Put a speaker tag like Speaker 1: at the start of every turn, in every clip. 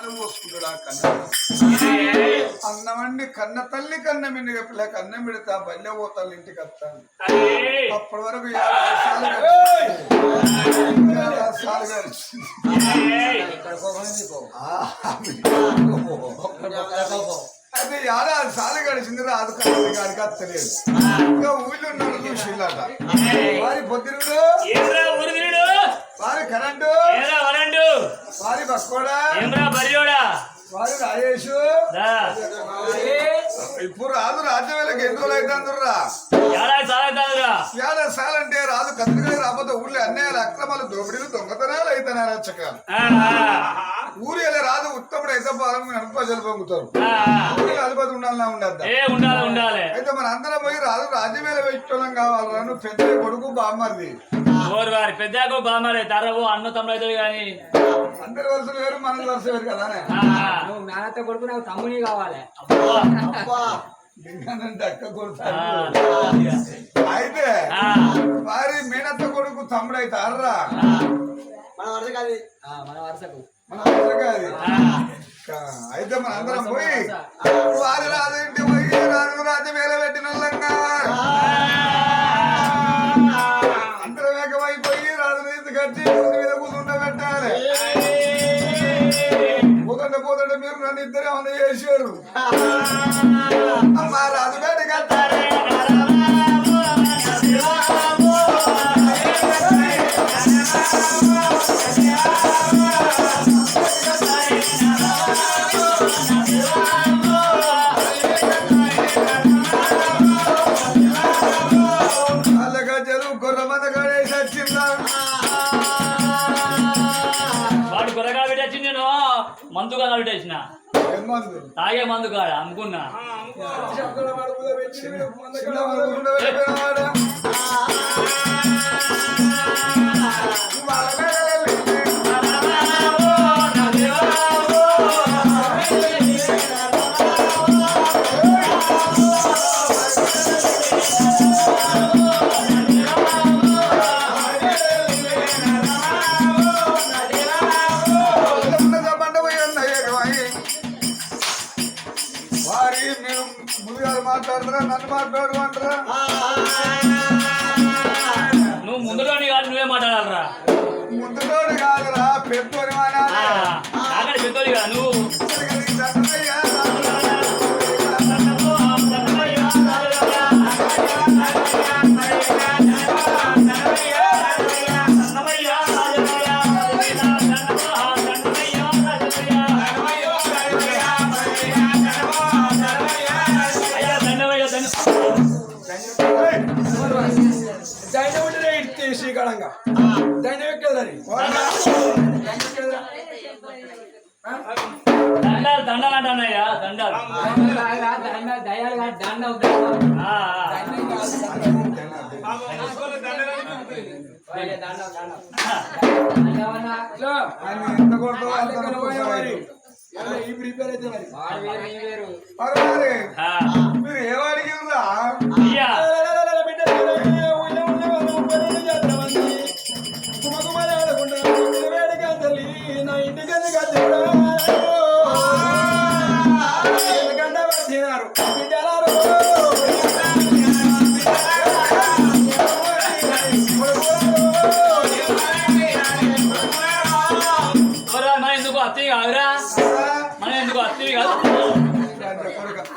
Speaker 1: అని పోసుకుంటాడు ఆ కన్న అన్నమండి కన్న తల్లి కన్న మిండి పిల్ల కన్నం పెడతా బల్లె పోతాను ఇంటికి వస్తాను అప్పటి వరకు యాభై సార్లు గడిచింది. యాభై గడిచింది. అయితే ఏడాది సార్లు గడిచింది రాదు కన్నది గారికి అత్తలేదు ఇంకా ఊళ్ళో ఉన్నాడు చూసిందట వారి
Speaker 2: పొద్దున
Speaker 1: వారి కరెంటు.
Speaker 2: ఏమ్రా వరండు?
Speaker 1: వారి బస్కోడా.
Speaker 2: ఏమ్రా బరియోడా
Speaker 1: వారి రాజేషు. ఇప్పుడు రాదు రాజ్యం వేళకి ఎన్ని రోజులు అయితే అందరురా?
Speaker 2: ఏడాది సాగుతాదురా
Speaker 1: ఏడాది సార్లు అంటే రాదు కత్తిగా రాబోతే ఊళ్ళో అన్యాయాలు అక్రమాలు దోపిడీలు దొంగతనాలు అయితేనే రచ్చక ఊరు వెళ్ళి రాదు ఉత్తముడు అయితే పాలన అనుపజలు పొంగుతారు. ఊరిలో అధిపతి ఉండాలన్నా ఉండద్దా?
Speaker 2: ఏ ఉండాలి ఉండాలి.
Speaker 1: అయితే మన అందరం పోయి రాదు రాజ్యం వేళ పెట్టడం కావాలరా? నువ్వు పెద్ద కొడుకు బామ్మది
Speaker 2: ఓరు వారి పెద్దకు బామారే తరవు అన్న తమ్ముడు కానీ.
Speaker 1: అందరి వరుసలు వేరు మన వరుస వేరు కదా
Speaker 3: నువ్వు మేనత్త కొడుకు నాకు తమ్ముని కావాలి.
Speaker 1: అయితే వారి మేనత్త కొడుకు తమ్ముడు అయితే అర్రా
Speaker 3: మన వరుస కాదు మన వరుసకు.
Speaker 1: మన కాదు. అయితే మన అందరం పోయి వారి రాజు ఇంటి పోయి రాజు రాజు వేల పెట్టిన అందరం ఏకమైపోయి రాజు నీతి కట్టి ముందు కూర్చుండ పెట్టాలి. పోతుంటే పోతుంటే మీరు నన్ను ఇద్దరే ఏమన్నా చేశారు. అమ్మా రాజు
Speaker 2: వాడు కొరగా పెట్టచ్చి నేను. మందు కాడ పెట్టేసిన తాగే మందు కాడ? అమ్ముకున్నా.
Speaker 1: చిన్న వారి మీరు ముందుగా మాట్లాడతారా? నన్ను మాట్లాడమంటారా
Speaker 2: నువ్వు ముందులోని కాదు నువ్వే మాట్లాడాలరా.
Speaker 1: ముందుతోడు కాదురా పెట్టుకొని మానాలి
Speaker 2: నాకంటే పెద్దోడి కదా నువ్వు దండాలు దండాలు అంటానయ్యా దండాలు.
Speaker 4: ఈ ప్రిపేర్ అయితే మరి
Speaker 1: ఉందా
Speaker 2: మన ఎందుకు అత్తి కాదురా? మన ఎందుకు అత్తి కాదు?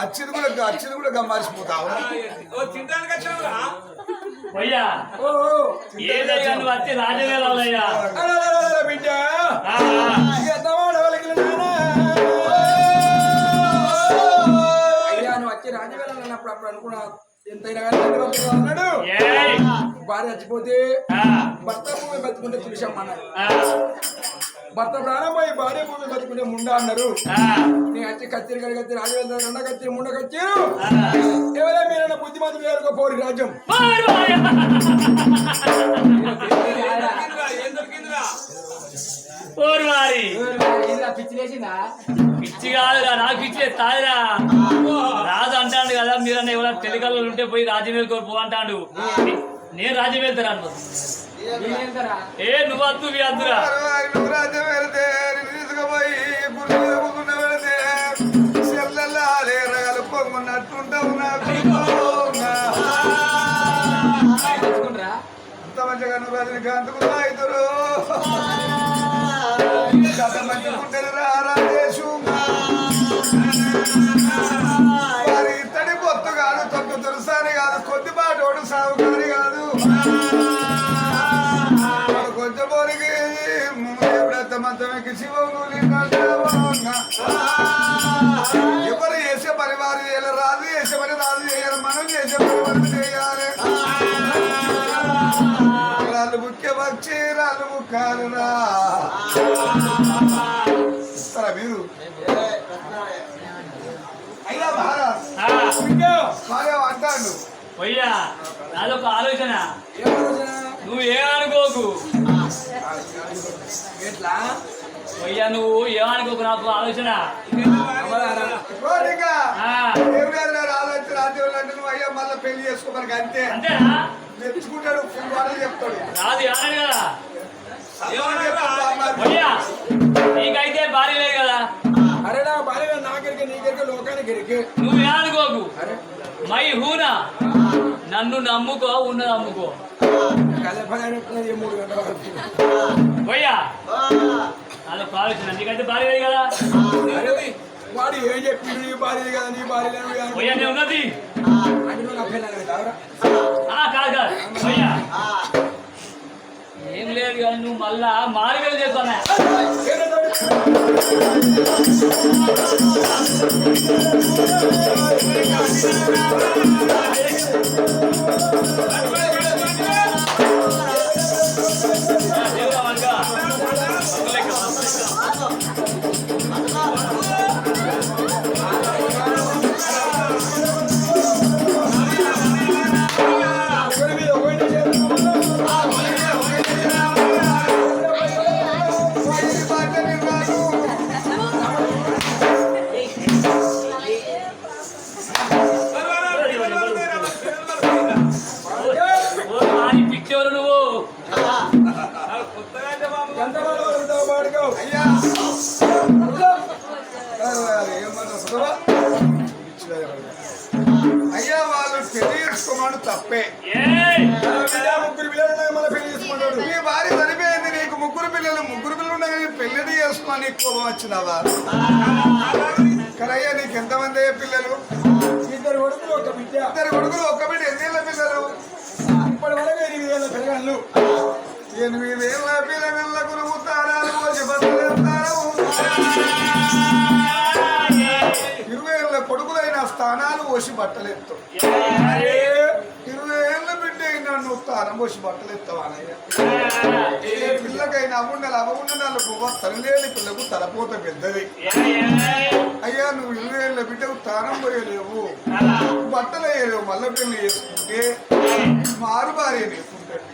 Speaker 1: అచ్చింది కూడా అచ్చింది కూడా గమ్మారిసిపోతావు
Speaker 2: పోయ్యా.
Speaker 4: ఓ
Speaker 2: ఏదయ్యా నువ్వు అత్తి రాజవేలయ్యా
Speaker 4: అలలలల బిడ్డ. అప్పుడు అనుకున్నా ఎంతైనా కానీ అన్నాడు. భార్య చచ్చిపోతే భర్త భూమి బతుకుంటే తులసమ్మ అన్నారు
Speaker 2: ఆ,
Speaker 4: భర్త ప్రాణం పోయి భార్య భూమి బతుకుంటే ముండ అన్నారు. నేను వచ్చి కత్తిరి కడి కత్తిరి రాజవేంద్ర రెండ కత్తిరి ముండ కత్తిరు. ఎవరే మీరన్న బుద్ధిమంతులు వేరుకో పోరి రాజ్యం.
Speaker 2: ఓరు వారి
Speaker 3: పిచ్చి
Speaker 2: కాదురా నాకు పిచ్చి తాదిరా రాజు అంటాడు కదా మీరన్నా ఎవరైనా తెలుగులో ఉంటే పోయి రాజమేల్ కోరు పో అంటాడు నేను రాజ్యం
Speaker 3: వెళ్తారా
Speaker 2: ఏ నువ్వు అద్దు మీ
Speaker 3: అద్దురా
Speaker 1: అంత మంచిగా నువ్వు కథ మంచుకుంటారు రా రాజేషు పొత్తు కాదు తొట్టు తులసాని కాదు సాగుకారి ఇస్తారా మీరు? అయ్యా మహారాజ్. అంటాడు.
Speaker 2: నాదొక ఆలోచన? నువ్వు ఏమనుకోకు
Speaker 4: ఎట్లా?
Speaker 2: పోయ్యా నువ్వు ఏమనుకోకు నాకు ఆలోచన?
Speaker 1: అయ్యా మళ్ళీ పెళ్ళి చేసుకోమని అంతే.
Speaker 2: అంతేనా?
Speaker 1: మెచ్చుకుంటాడు చెప్తాడు.
Speaker 2: రాదు ఏమని నీకైతే భార్య లేదు కదా.
Speaker 4: అరే నా భార్య నాకెరికి నీకెరికి లోకానికి
Speaker 2: నువ్వు
Speaker 4: అరే.
Speaker 2: మై హూనా? నన్ను నమ్ముకో ఉన్నది అమ్ముకో పోయ్యా. అదొక ఆలోచన నీకైతే భార్య లేదు కదా
Speaker 4: వాడు ఏం చెప్పిండు? నీ భార్య కదా నీ భార్య
Speaker 2: ఉన్నది.
Speaker 4: అంటే నువ్వు నా పిల్లలు
Speaker 2: కాదు కాదు. ఏం లేదు కానీ నువ్వు మళ్ళా మారువేలు చేస్తానా
Speaker 4: ఒకరి బిడ్డ ముగ్గురు పిల్లలు ఉన్నాయి, మళ్ళీ పెళ్ళి చేసుకుంటాడు.
Speaker 1: నీ భార్య సరిపోయింది నీకు ముగ్గురు పిల్లలు ముగ్గురు పిల్లలు ఉన్నాయి కానీ పెళ్ళి చేసుకోమని నీకు కోపం వచ్చినవా కరయ్యా నీకు ఎంతమంది పిల్లలు?
Speaker 4: ఇద్దరు కొడుకులు ఒక బిడ్డ.
Speaker 1: ఇద్దరు కొడుకులు ఒక్క బిడ్డ. ఎన్నేళ్ళ పిల్లలు?
Speaker 4: ఇప్పటి వరకు ఎనిమిది వేల పిల్లగాళ్ళు.
Speaker 1: ఎనిమిదేళ్ళ పిల్లలకు నువ్వు తారాలు ఇరవై ఏళ్ళ కొడుకులైన స్థానాలు పోసి బట్టలెత్తు ఇరవై ఏళ్ళ బిడ్డ అయినా నువ్వు స్థానం పోసి బట్టలు అనయ్య ఏ పిల్లకైనా అవ్వండాలి అవ్వుండాలి గొప్ప తల్లిలేని పిల్లకు తలపోత పెద్దది. అయ్యా నువ్వు ఇరవై ఏళ్ళ బిడ్డకు తానం పోయలేవు. బట్టలు వేయలేవు మళ్ళీ పెళ్ళి చేసుకుంటే మారు భార్య నేర్చుకుంటాడు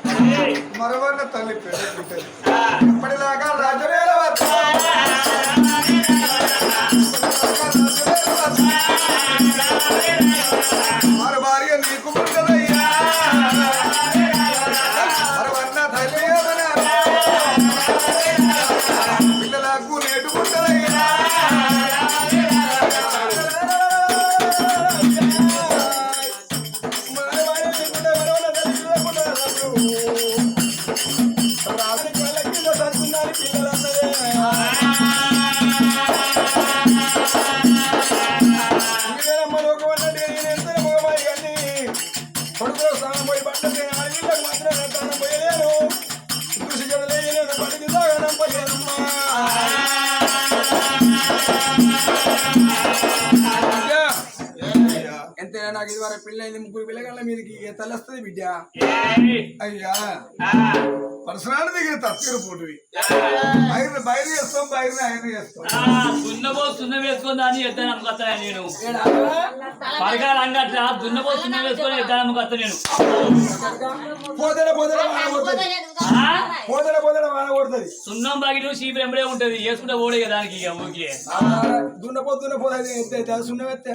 Speaker 1: మరవన్న తల్లి పెద్ద బిడ్డది. ఇప్పటిలాగా రాజవేల
Speaker 4: తలస్తుంది బిడ్డ
Speaker 1: అయ్యా పరశురాలు దిగిన తత్తిర పోటువి బయట బయట చేస్తాం బయట ఆయన చేస్తాం
Speaker 2: దున్నబో సున్న వేసుకొని దాన్ని ఎద్దాను అమ్ముకొస్తాను నేను? పరకాల అంగట్ల దున్నబో సున్న వేసుకొని ఎద్దాను నేను.
Speaker 4: వాన కొడుతుంది.
Speaker 2: సున్నం బాగిటు చీపు ఎంబడే ఉంటది. వేసుకుంటే ఓడే కదా దానికి ఇక
Speaker 4: దున్నపో దున్నపో అది ఎత్తే అది సున్నం ఎత్తే.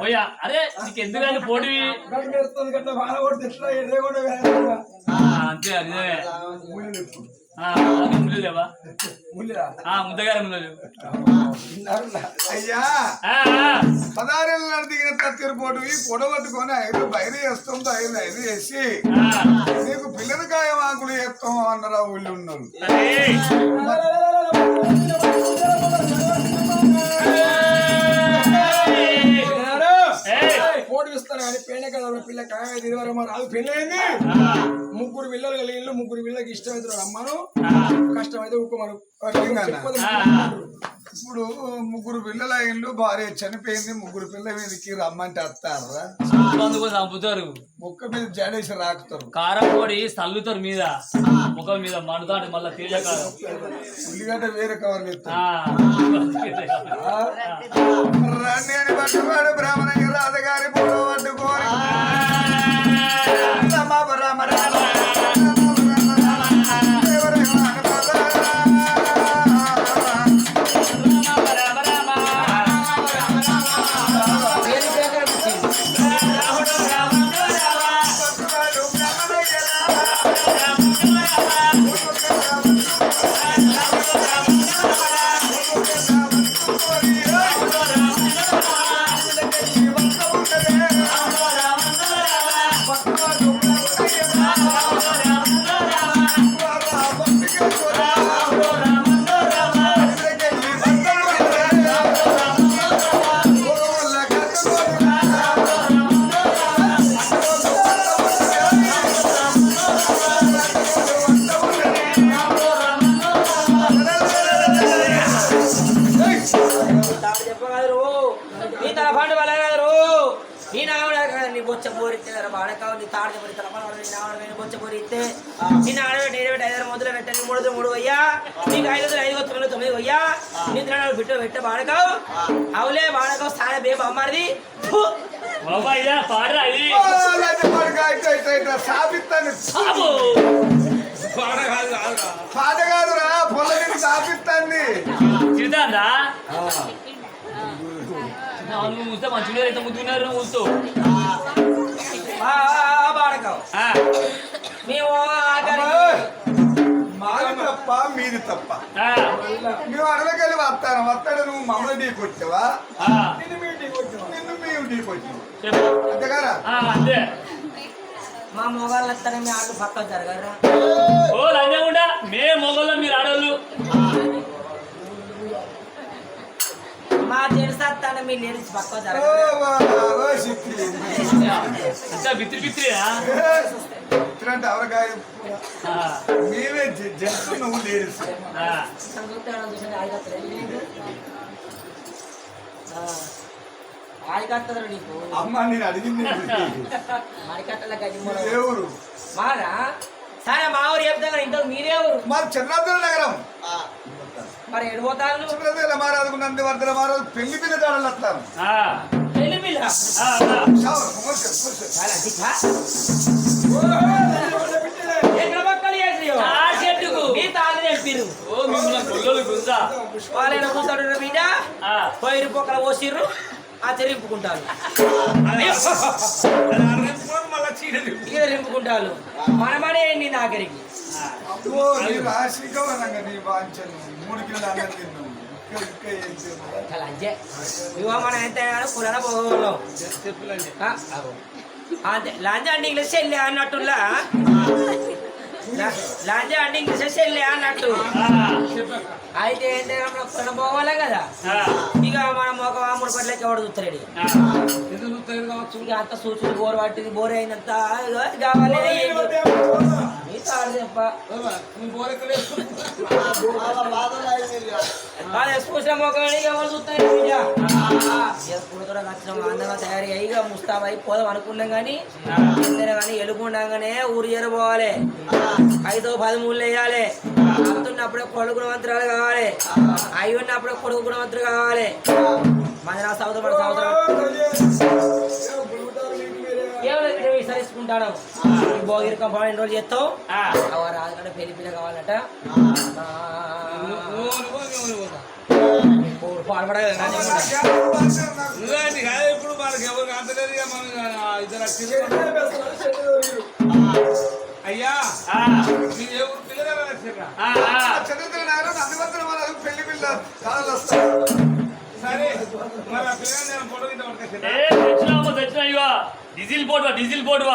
Speaker 2: పోయా. అరే నీకు ఎందుకని ఆ, అంతే అలాగే ముళ్ళు లేవా? ముద్దగారి ముళ్ళు?
Speaker 1: అయ్యా. పదారేళ్ళ దిగిన ఈ పొడ పట్టుకొని ఐదు బయలు వేస్తాం ఐదు ఐదు వేసి
Speaker 2: ఆ,
Speaker 1: నీకు పిల్లలకాయ ఆకులు వేస్తాం అన్నారు ఊళ్ళో ఉన్నారు
Speaker 4: కానీ పెళ్ళి కదా పిల్ల కాయ తిరిగారు మరి. అది పెళ్ళి అయింది
Speaker 2: ఆ,
Speaker 4: ముగ్గురు పిల్లలు కలిగి ఇల్లు ముగ్గురు పిల్లలకి ఇష్టమైతే అమ్మను
Speaker 2: ఆ.
Speaker 4: కష్టమైతే చెప్పదు
Speaker 1: ఇప్పుడు ముగ్గురు పిల్లల ఇల్లు భార్య చనిపోయింది ముగ్గురు పిల్లల మీదకి రమ్మంటే వస్తారా
Speaker 2: అందుకు చంపుతారు
Speaker 1: ముక్క మీద జడేసి రాకుతారు.
Speaker 2: కారం పొడి చల్లుతారు మీద. ముఖం మీద మండుతాడు మళ్ళా తేజకారం
Speaker 1: ఉల్లిగడ్డ వేరే కవర్లు ఎత్తారు
Speaker 3: మూడు మూడు అయ్యా? నీకు ఐదు వందలు ఐదు తొమ్మిది తొమ్మిది అయ్యా? నీ తినడానికి బిట్టు పెట్టే వాడకావు అవులే వాడకావు స్థానం బేబు అమ్మారిది ఫు.
Speaker 2: బాబాయ్యా పాడరా ఇది
Speaker 1: సాపిస్తాను.
Speaker 2: బాబు.
Speaker 1: పాట కాదురా పొల మీద సాపిస్తాంది.
Speaker 2: తిడతాందా నువ్వు చూస్తే మంచిగా అయితే ముద్దున్నారు
Speaker 3: మేము
Speaker 1: మాది తప్ప మీది తప్ప.
Speaker 2: ఆ,
Speaker 1: మేము అడవికెళ్ళి వస్తాను. వస్తాడు నువ్వు మమ్మల్ని ఢీకొచ్చావా?
Speaker 2: ఆ.
Speaker 1: నిన్ను మేము ఢీకొచ్చావా నిన్ను మేము
Speaker 2: చెప్పు.
Speaker 1: అంతేగారా
Speaker 3: మా మొగాళ్ళు వస్తానే మీ ఆటలు పక్కకు జరగరా
Speaker 2: ఓ మే మొగల్లో మీరు ఆడోళ్ళు.
Speaker 3: మా జెంట్స్ వస్తానే మీ లేడీస్ పక్కకు
Speaker 1: ఓ
Speaker 3: జరగరా
Speaker 2: బిత్రి బిత్రియా
Speaker 1: ఇట్లాంటి అవరకాయ
Speaker 2: ఆ,
Speaker 1: మేమే జంతు నువ్వు లేడీస్.
Speaker 2: ఆ.
Speaker 3: ఆడికత్తదరు నీకు.
Speaker 1: అమ్మ నేను అడిగింది ఊరు.
Speaker 3: మారా? సరే మా ఊరు చెప్తా కానీ ఇంతకు మీరే ఊరు.
Speaker 1: మాది చంద్రాద్రి నగరం.
Speaker 3: మరి ఎడిపోతాను
Speaker 1: చంద్రదేల మహారాజు నందివర్ధన మహారాజు పెళ్ళి పిల్ల దాడలు వస్తాను
Speaker 3: పెళ్ళి పిల్ల? వాళ్ళైనా కూర్చోడు బిడ్డ పోయి పొక్కల పోసిర్రు. ఆ చెరింపుకుంటారు. ఇక రింపుకుంటారు మనమనే ఏంటి నాగరికి ఇవో మనం ఎంత కులన పోగలం లంజ అంటే ఇంగ్లీష్ వెళ్ళి అన్నట్టులా? లంజ అంటే ఇంగ్లీష్ వెళ్ళి అన్నట్టు.
Speaker 2: ఆ,
Speaker 3: అయితే ఏంటంటే మనం పోవాలే కదా?
Speaker 2: ఆ,
Speaker 3: ఇక మనం ఒక మూడు పట్లకి ఎవడు చూస్తాడు అంత సూచులు బోర్ పట్టింది బోర్ అయినంత కావాలి. నీ తాడు కూడా అందంగా తయారీ అయ్యి ముస్తాబ్ అయి పోదాం అనుకున్నాం కానీ ఎందైనా కానీ ఎలుగుండగానే ఊరు చేరబోవాలి ఐదో పదమూడు వేయాలి అవుతున్నప్పుడే కొడుకు గుణవంతురాలు కావాలి అయి ఉన్నప్పుడే కొడుకు గుణవంతులు కావాలి మన సంవత్సరం సంవత్సరం పైసలు ఇచ్చుకుంటాను భోగిరి కంపాడు ఎన్ని రోజులు చేస్తావు? రాజుకడ పెళ్ళి పిల్ల కావాలట.
Speaker 5: ఇప్పుడు వాళ్ళకి ఎవరు కాంతలేదు అయ్యా
Speaker 1: చదువుతున్నారు పెళ్ళి పిల్ల
Speaker 6: సరే మరి పిల్లలు నేను photo
Speaker 2: diesel board diesel board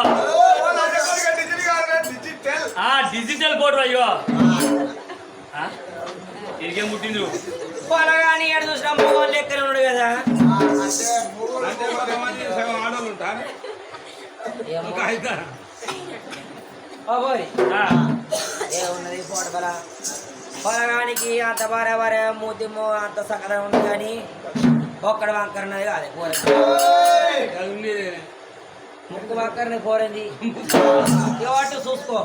Speaker 1: digital
Speaker 2: board అయ్యో ఇంకేం పుట్టింది
Speaker 5: పొలగాని ఎడ చూసిన మగవాళ్ళు ఎక్కడ ఉన్నాడు కదా. బాబోయ్. ఏమున్నది పోటబల పొలగానికి అంత భార్య భార్య మూతిమో అంత సకలం ఉంది కానీ ఒక్కడ వంకర
Speaker 6: ఉన్నది కాదు
Speaker 5: ముక్కు పక్కనే కోరింది ఎవట్టు చూసుకో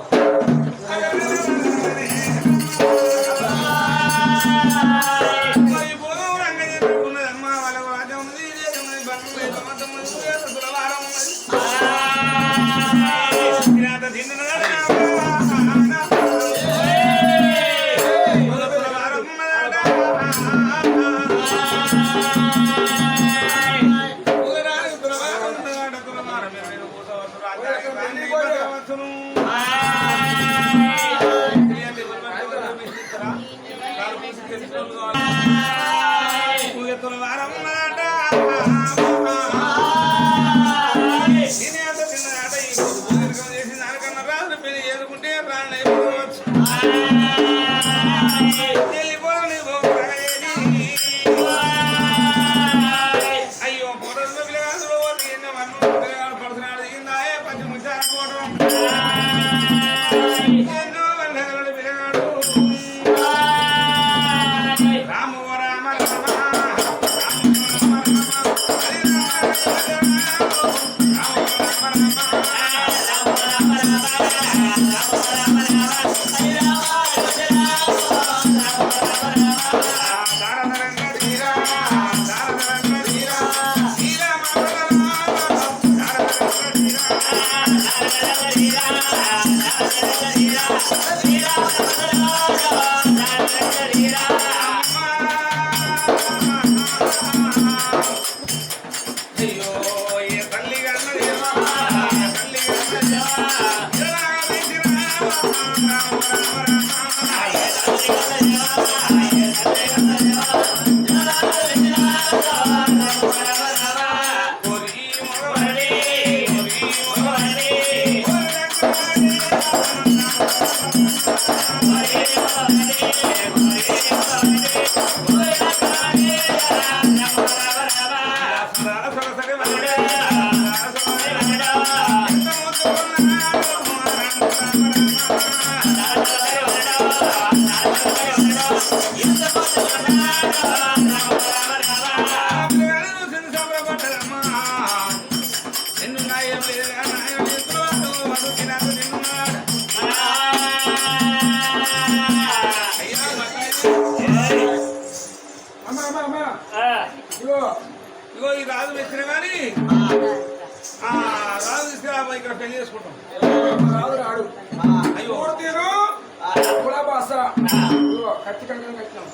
Speaker 4: కత్తి కంకణం కట్టినాం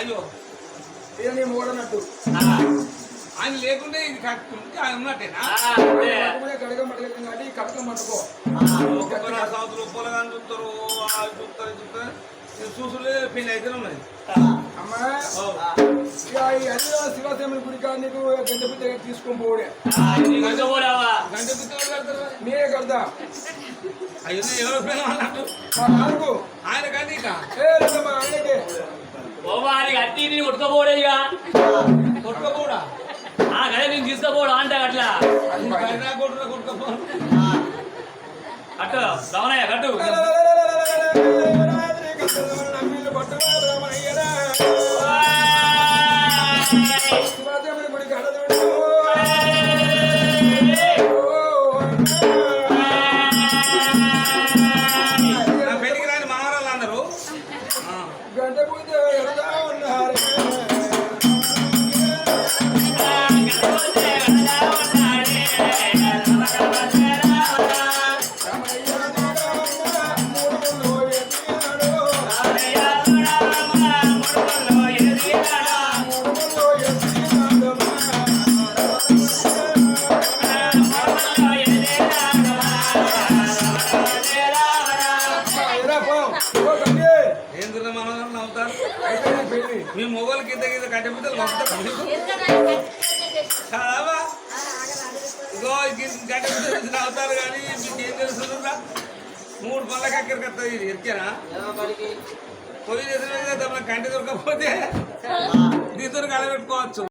Speaker 6: అయ్యో.
Speaker 4: ఇదని మూడన్నట్టు.
Speaker 6: ఆయన లేకుండా ఇది కట్టుకుంటే ఆయన ఉన్నట్టేనా?
Speaker 4: గడగం పట్టుకెళ్ళింది కాబట్టి కట్టుకం పట్టుకో.
Speaker 6: సాగుతులు పొలగాని చూస్తారు చూస్తారు చూస్తారు చూసులే పెళ్ళి అయితే ఉన్నది.
Speaker 4: శివసేమని గుడి నీకు గంట తీసుకొని పోడే
Speaker 6: గంట పిత్త
Speaker 4: మీరే కడతా
Speaker 6: అయ్యో ఎవరు
Speaker 4: నాలుగు
Speaker 6: ఆయన కానీ
Speaker 4: ఆయనకే
Speaker 2: పోవాలి అట్టి నేను కొట్టుకోపోడేగా కొట్టుకోపోడా అంట అట్లా
Speaker 6: కొట్టుకోపోడు
Speaker 2: అట్టు రమణయ్య కట్టు
Speaker 5: మూడు పళ్ళకి అక్కడికి వస్తుంది ఇది ఎరికేనా? పొయ్యి చేసిన కంటి దొరకకపోతే దీంతో కలబెట్టుకోవచ్చు.